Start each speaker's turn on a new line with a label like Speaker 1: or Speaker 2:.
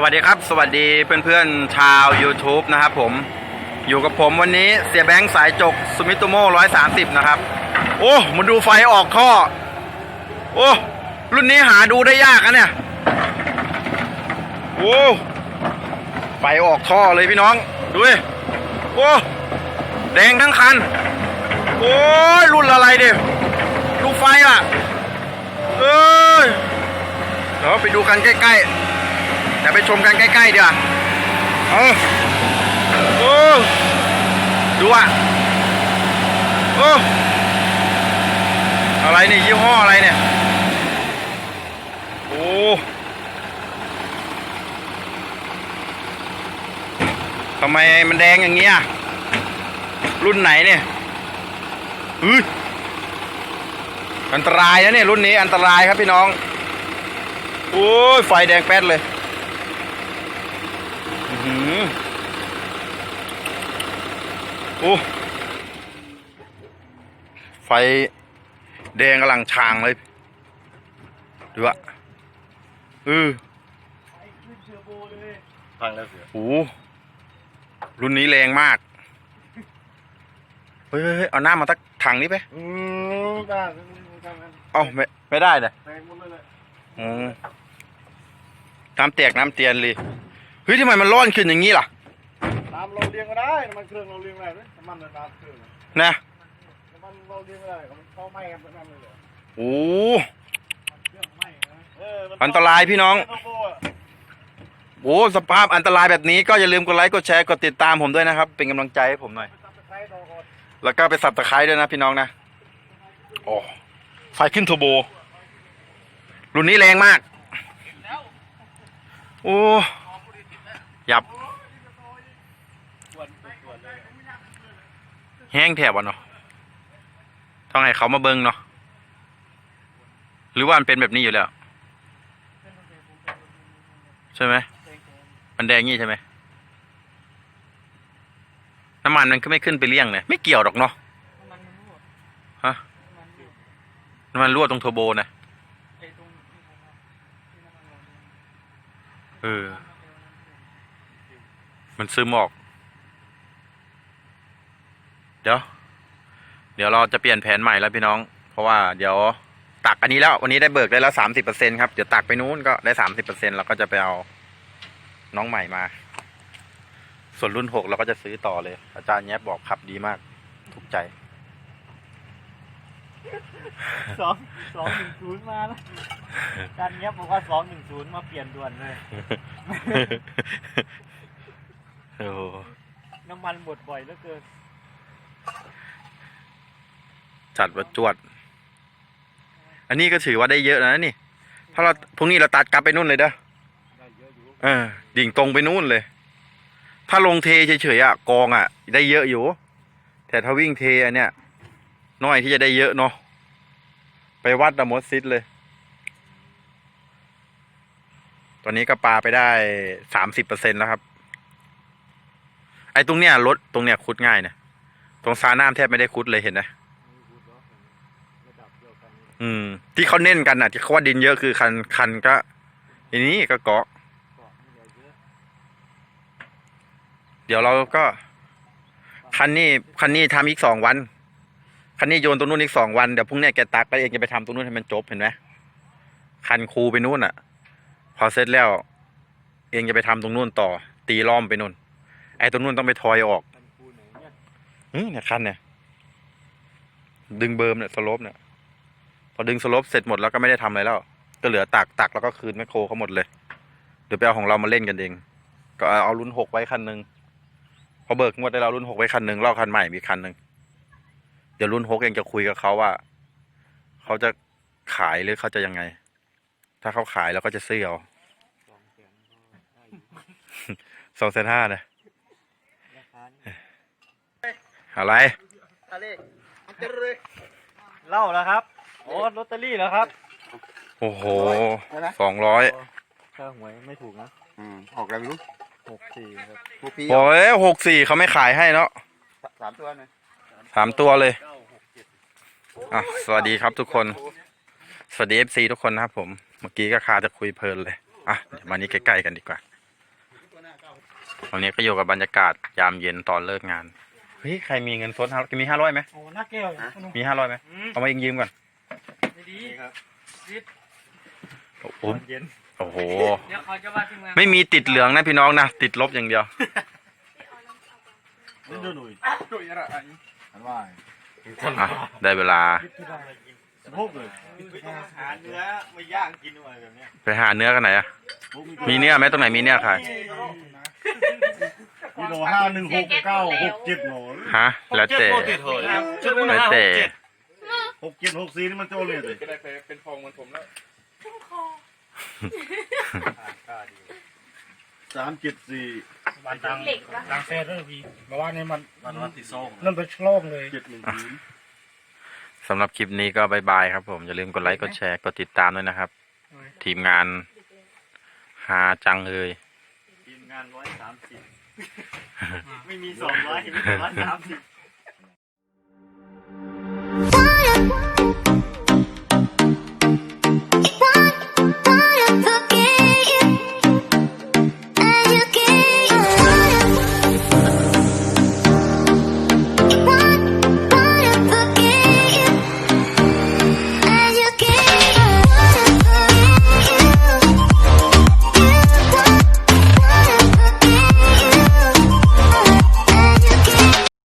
Speaker 1: สวัสดีครับ สวัสดีเพื่อนๆชาว YouTube นะครับผมอยู่กับผมวันนี้เสียแบงค์สายจกสมิโตโม่ร้อยสามสิบนะครับ โอ้มาดูไฟออกท่อ โอ้รุ่นนี้หาดูได้ยากนะเนี่ยโอ้ไฟออกท่อเลยพี่น้องดูดิโอ้แดงทั้งคัน โอ้รุ่นอะไรดิดูไฟอะเอ้ยเดี๋ยวไปดูกันใกล้ๆ เดี๋ยวไปชมกันใกล้ๆเดี๋ยวาเออโอ้ดูอะโอ้อะไรเนี่ยยี่ห้ออะไรเนี่ย โอ้ทำไมมันแดงอย่างเงี้ย รุ่นไหนเนี่ยเฮ้ยอันตรายนะเนี่ยรุ่นนี้อันตรายครับพี่น้อง โอ้ยไฟแดงแป๊ดเลย อื้อหือโอ้ไฟแดงกำลังชางเลยดูอะเออ
Speaker 2: พังแล้วเสือ
Speaker 1: โอ้รุ่นนี้แรงมาก เฮ้ยเฮ้ยเฮ้ยเอาน้ำมาตักถังนี้ไป
Speaker 2: อืมได้ได้ได้
Speaker 1: เอ้าไม่ไม่ได้เลย
Speaker 2: แพงหมดเลยแหละ
Speaker 1: อืมน้ำแตกน้ำเตียนเลยเฮ้ยทำไมมันร้อนขึ้นอย่างนี้ล่ะ
Speaker 2: น้ำเราเลี้ยงก็ได้น้ำมันเครื่องเราเลี้ยงได้ไหมน้ำมันน้ำเครื่อง
Speaker 1: นะ
Speaker 2: น้ำมันเราเลี้ยงไม่ได้มันเข้าไหม้กันนั่นเลย
Speaker 1: โอ้
Speaker 2: เครื่องไหม้เออมั
Speaker 1: อันตรายพี่น้อง
Speaker 2: โโหอะ
Speaker 1: โอ้สภาพอันตรายแบบนี้ก็อย่าลืมกดไลค์กดแชร์กดติดตามผมด้วยนะครับ เป็นกำลังใจให้ผมหน่อย
Speaker 2: ตัดตะไคร้ดอกก่อน
Speaker 1: แล้วก็ไปสับตะไคร้ด้วยนะพี่น้องนะโอ้ไฟขึ้นเทอร์โบรุ่นนี้แรงมาก โอ้ ยับ แห้งแถบวะเนาะต้องให้เขามาเบิ้งเนาะหรือว่ามันเป็นแบบนี้อยู่แล้ว ใช่ไหมมันแดงงี้ใช่ไหมน้ำมันมันก็ไม่ขึ้นไปเลี่ยงเลยไม่เกี่ยวหรอกเนาะฮะ
Speaker 2: น้ำ
Speaker 1: มันรั่วตรงเทอร์โบนะเออ มันซึมออก เดี๋ยว เดี๋ยวเราจะเปลี่ยนแผนใหม่แล้วพี่น้อง เพราะว่าเดี๋ยวตักอันนี้แล้ว วันนี้ได้เบิกได้แล้วสามสิบเปอร์เซ็นครับ เดี๋ยวตักไปนู้นก็ได้สามสิบเปอร์เซ็นเราก็จะไปเอาน้องใหม่มา ส่วนรุ่นหกเราก็จะซื้อต่อเลย อาจารย์แยบบอกขับดีมาก ถูกใจ
Speaker 2: สองสองหนึ่งศูนย์มาแล้วการเนี้ยบอกว่าสองหนึ่งศูนย์มาเปลี่ยนด่วนเลย
Speaker 1: โอ้โห
Speaker 2: น้ำมันหมดบ่อยเหลือเกิน
Speaker 1: จัดว่าจวด อันนี้ก็ถือว่าได้เยอะนะนี่ถ้าเราพรุ่งนี้เราตัดกลับไปนู่นเลยเด้อ
Speaker 2: ได้เยอะอยู่
Speaker 1: เออ ดิ่งตรงไปนู่นเลย ถ้าลงเทเฉยๆอะกองอะ ได้เยอะอยู่ แต่ถ้าวิ่งเทอันเนี้ยน้อยที่จะได้เยอะเนาะไปวัดดมดซิดเลย ตอนนี้ก็ปลาไปได้สามสิบเปอร์เซ็นแล้วครับไอ้ตรงเนี้ยรถตรงเนี้ยคุดง่ายนะตรงซาน้ำแทบไม่ได้คุดเลยเห็นไหม
Speaker 2: ระ
Speaker 1: อืม ที่เขาเน้นกันอะ ที่เขาว่าดินเยอะคือคันคันก็อันนี้ก็เกาะ
Speaker 2: เดี๋
Speaker 1: ยวเราก็ คันนี้คันนี้ทำอีกสองวัน คันนี้โยนตรงนู้นอีกสองวันเดี๋ยวพรุ่งนี้แกตักไปเองจะไปทำตรงนู้นให้มันจบเห็นไหมคันคูไปนู้นอะ พอเสร็จแล้ว เองจะไปทำตรงนู้นต่อ ตีล้อมไปนู่น ไอ้ตรงนู้นต้องไปทอยออก
Speaker 2: คันคูไหนเนี่ย
Speaker 1: อืมเนี่ยคันเนี่ย ดึงเบิร์มเนี่ยสโลปเนี่ย พอดึงสโลปเสร็จหมดแล้วก็ไม่ได้ทำอะไรแล้ว ก็เหลือตักตักแล้วก็คืนแมคโครเขาหมดเลย เดี๋ยวไปเอาของเรามาเล่นกันเอง ก็เอาเอารุ่นหกไว้คันหนึ่งพอเบิกงวดได้เรารุ่นหกไว้คันหนึ่งลอกคันใหม่มีคันหนึ่งเดี๋ยวรุ่นหกเองจะคุยกับเขาว่า เขาจะขายหรือเขาจะยังไง ถ้าเขาขายเราก็จะซื้อเอา
Speaker 2: สองแสนก็ได้อยู่
Speaker 1: สองแสนห้านะ
Speaker 2: ราคานี่
Speaker 1: อะไร
Speaker 2: อะไรอันเตอร์เลยเล่าแล้วครับโอ้ลอตเตอรี่แล้วครับ
Speaker 1: โอ้โหสองร้อย
Speaker 2: ค่าหวยไม่ถูกนะ
Speaker 3: อืมออกอะไรไม่รู้
Speaker 2: หกสี่ครับ
Speaker 3: พวกพี่
Speaker 1: โอ้ยหกสี่เขาไม่ขายให้เนาะ
Speaker 3: สามตัวนะ
Speaker 1: สามตัวเลยอะสวัสดีครับทุกคน สวัสดีเอฟซีทุกคนนะครับผม เมื่อกี้ก็คาจะคุยเพลินเลย อะเดี๋ยวมานี้ใกล้ๆกันดีกว่าวันนี้ก็อยู่กับบรรยากาศยามเย็นตอนเลิกงาน เฮ้ยใครมีเงินสดมีห้าร้อยไหม
Speaker 2: โอ้หน้าแก้ว
Speaker 1: มีห้าร้อยไหมเอามาเองยืมก่อน
Speaker 2: ไม่ดี
Speaker 3: ครับ
Speaker 1: โอ้โห
Speaker 2: เย็น
Speaker 1: โอ้โห
Speaker 2: เดี๋ยวเขาจะว่าทีมงาน
Speaker 1: ไม่มีติดเหลืองนะพี่น้องนะติดลบอย่างเดียว
Speaker 3: นี่ดูหน่อยดูอะไรอันว่า
Speaker 1: อะได้เวลา
Speaker 3: สิบหกเลย
Speaker 2: หาเนื้อมาย่างกินอะไรแบบเนี้ย
Speaker 1: ไปหาเนื้อกันไหนอะมีเนื้อไหมตรงไหนมีเนื้อขาย
Speaker 3: กิโลห้าหนึ่งหกเก้าหกเจ็ดโห
Speaker 1: ฮะ แล้วแต่
Speaker 2: ชุดมัน
Speaker 1: แล้ว
Speaker 2: ห้าห
Speaker 1: แต่
Speaker 2: กเจ็ด
Speaker 3: หกเจ็ดหกสี่นี่มันโจเลยเลย
Speaker 4: เป็นฟองเหมือนผมแล้ว
Speaker 3: สามเจ็ดสี่
Speaker 2: มันดังดังแซ่ด้วยพี่เพราะว่านี่มัน
Speaker 3: วันวันที่สอง
Speaker 2: นั่นเป็นโลกเลย
Speaker 3: เจ็ดหนึ่งศูนย์
Speaker 1: สำหรับคลิปนี้ก็บายบายครับผม อย่าลืมกดไลค์ กดแชร์ กดติดตามด้วยนะครับ ทีมงานหาจังเลย
Speaker 2: ทีมงานร้อยสามสิบไม่มีสองร้อยไม่มีร้อยสามสิบ